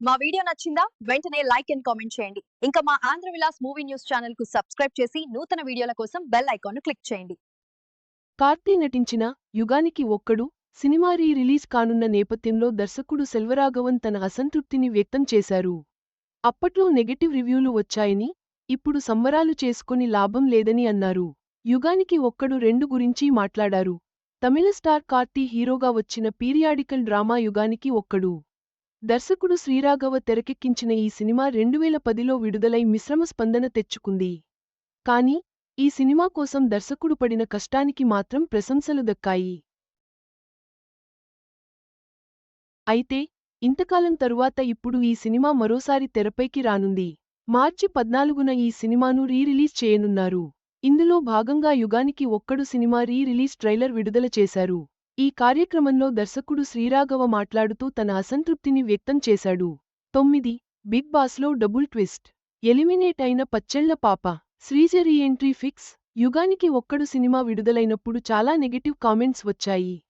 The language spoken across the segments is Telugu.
మా వీడియో నచ్చిందా? వెంటనే లైక్ అండ్ కామెంట్ చేయండి. ఇంకా మా ఆంధ్ర విలాస్ మూవీ న్యూస్ ఛానల్కు సబ్స్క్రైబ్ చేసి నూతన వీడియోల కోసం బెల్ ఐకాన్ను క్లిక్ చేయండి. కార్తీ నటించిన యుగానికి ఒక్కడు సినిమా రీ రిలీజ్ కానున్న నేపథ్యంలో దర్శకుడు సెల్వరాఘవన్ తన అసంతృప్తిని వ్యక్తం చేశారు. అప్పట్లో నెగటివ్ రివ్యూలు వచ్చాయని ఇప్పుడు సంబరాలు చేసుకుని లాభం లేదని అన్నారు. యుగానికి ఒక్కడు రెండు గురించి మాట్లాడారు. తమిళ స్టార్ కార్తీ హీరోగా వచ్చిన పీరియాడికల్ డ్రామా యుగానికి ఒక్కడు. దర్శకుడు శ్రీరాఘవ తెరకెక్కించిన ఈ సినిమా రెండువేల పదిలో విడుదలై మిశ్రమ స్పందన తెచ్చుకుంది. కాని ఈ సినిమా కోసం దర్శకుడు పడిన కష్టానికి మాత్రం ప్రశంసలు దక్కాయి. అయితే ఇంతకాలం తరువాత ఇప్పుడు ఈ సినిమా మరోసారి తెరపైకి రానుంది. మార్చి పద్నాలుగున ఈ సినిమాను రీ రిలీజ్ చేయనున్నారు. ఇందులో భాగంగా యుగానికి ఒక్కడు సినిమా రీ రిలీజ్ ట్రైలర్ విడుదల చేశారు. ఈ కార్యక్రమంలో దర్శకుడు శ్రీరాఘవ మాట్లాడుతూ తన అసంతృప్తిని వ్యక్తం చేశాడు. తొమ్మిది. బిగ్ బాస్లో డబుల్ ట్విస్ట్. ఎలిమినేట్ అయిన పచ్చెళ్ళ పాప. Sreeja reentry fix. యుగానికి ఒక్కడు సినిమా విడుదలైనప్పుడు చాలా నెగటివ్ కామెంట్స్ వచ్చాయి.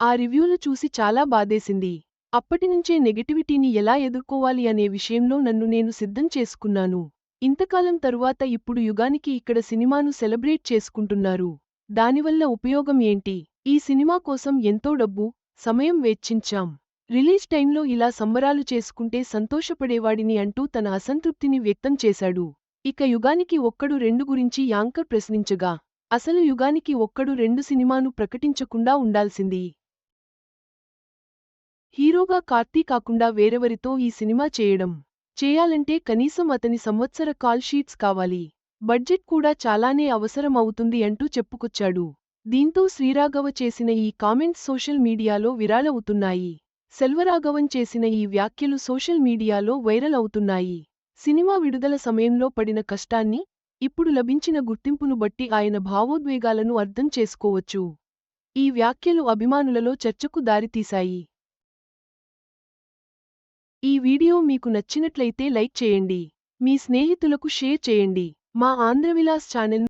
ఆ రివ్యూలు చూసి చాలా బాధేసింది. అప్పటినుంచే నెగటివిటీని ఎలా ఎదుర్కోవాలి అనే విషయంలో నన్ను నేను సిద్ధం చేసుకున్నాను. ఇంతకాలం తరువాత ఇప్పుడు యుగానికి ఇక్కడ సినిమాను సెలబ్రేట్ చేసుకుంటున్నారు. దానివల్ల ఉపయోగం ఏంటి? ఈ సినిమా కోసం ఎంతో డబ్బు సమయం వెచ్చించాం. రిలీజ్ టైంలో ఇలా సంబరాలు చేసుకుంటే సంతోషపడేవాడిని అంటూ తన అసంతృప్తిని వ్యక్తం చేశాడు. ఇక యుగానికి ఒక్కడు రెండు గురించి యాంకర్ ప్రశ్నించగా అసలు యుగానికి ఒక్కడు రెండు సినిమాను ప్రకటించకుండా ఉండాల్సింది. హీరోగా కార్తీ కాకుండా వేరెవరితో ఈ సినిమా చేయడం? చేయాలంటే కనీసం అతని సంవత్సర కాల్ షీట్స్ కావాలి. బడ్జెట్ కూడా చాలానే అవసరం అవుతుంది అంటూ చెప్పుకొచ్చాడు. దీంతో శ్రీరాఘవ చేసిన ఈ కామెంట్స్ సోషల్ మీడియాలో విరాళవుతున్నాయి. సెల్వరాఘవన్ చేసిన ఈ వ్యాఖ్యలు సోషల్ మీడియాలో వైరల్ అవుతున్నాయి సినిమా విడుదల సమయంలో పడిన కష్టాన్ని ఇప్పుడు లభించిన గుర్తింపును బట్టి ఆయన భావోద్వేగాలను అర్థం చేసుకోవచ్చు. ఈ వ్యాఖ్యలు అభిమానులలో చర్చకు దారితీశాయి. ఈ వీడియో మీకు నచ్చినట్లయితే లైక్ చేయండి. మీ స్నేహితులకు షేర్ చేయండి. మా ఆంధ్రవిలాస్ ఛానల్